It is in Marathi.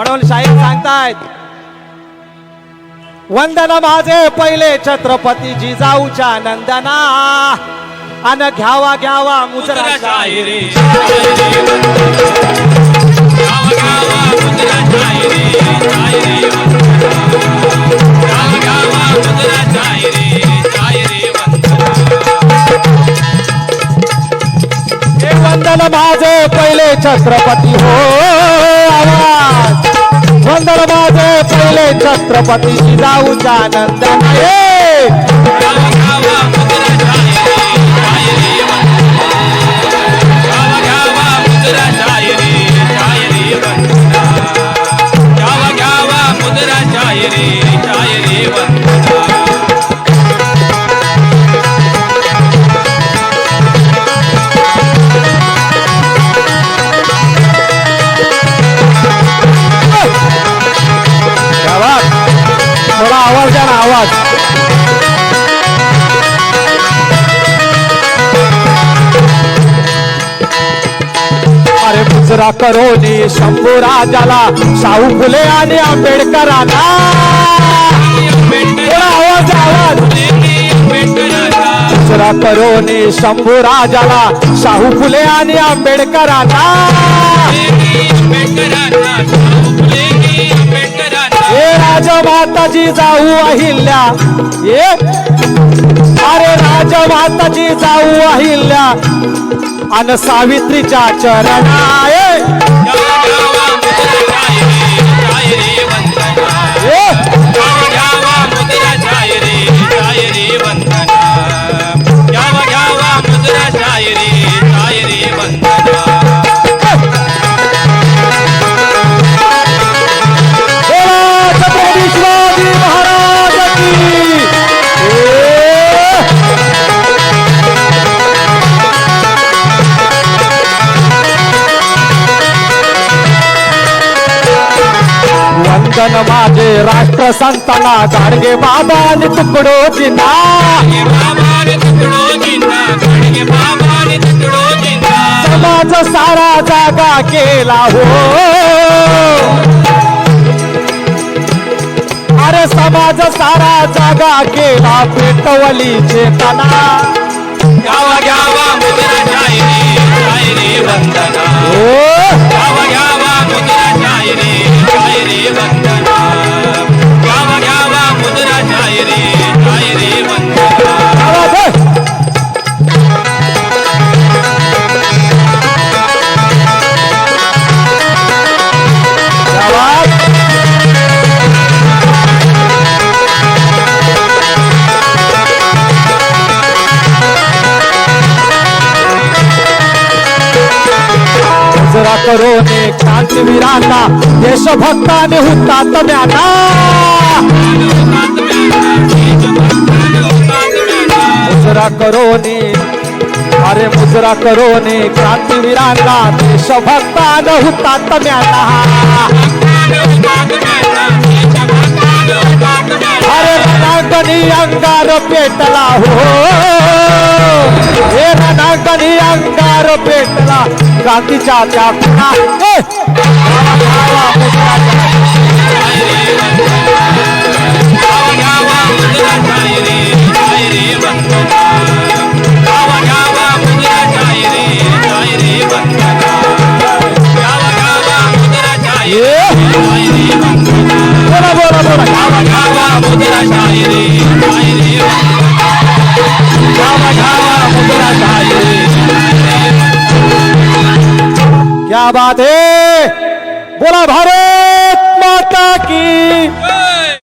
म्हणून शाहीर सांगतायत. वंदन माझे पहिले छत्रपती जिजाऊच्या नंदना. अन घ्यावा घ्यावा मुजरा वंदन माझे पहिले छत्रपती हो. वंदन माझ पहिले छत्रपती जिजाऊच्या नंदना गुजरा करोनी शंभू राजाला शाहू फुले आणि आंबेडकरांना. आवाज आवाज गुजरा करोनी शंभू राजाला शाहू फुले आणि आंबेडकरांना. हे राजमाताजी जाऊ अहिल्या. अरे राजमाताजी जाऊ अहिल्या. अन सावित्रीच्या चरणाय. राष्ट्र राष्ट्रसंतांना गाडगे बाबा तुकडो जिना. समाज सारा जागा केला हो. अरे समाज सारा जागा केला पेटवली चेतना. गावा गावा जरा करोने क्रांतीवीरांना देशभक्ताने हुतात म्याना मुजरा करोने अरे मुजरा करोने क्रांतीवीरांना देशभक्ताने हुतात म्याना अरे रणांगणी अंगार पेटला हो। हे रणांगणी अंगार पेटला। गांधीच्या त्या क्या बात है? बोला भारत।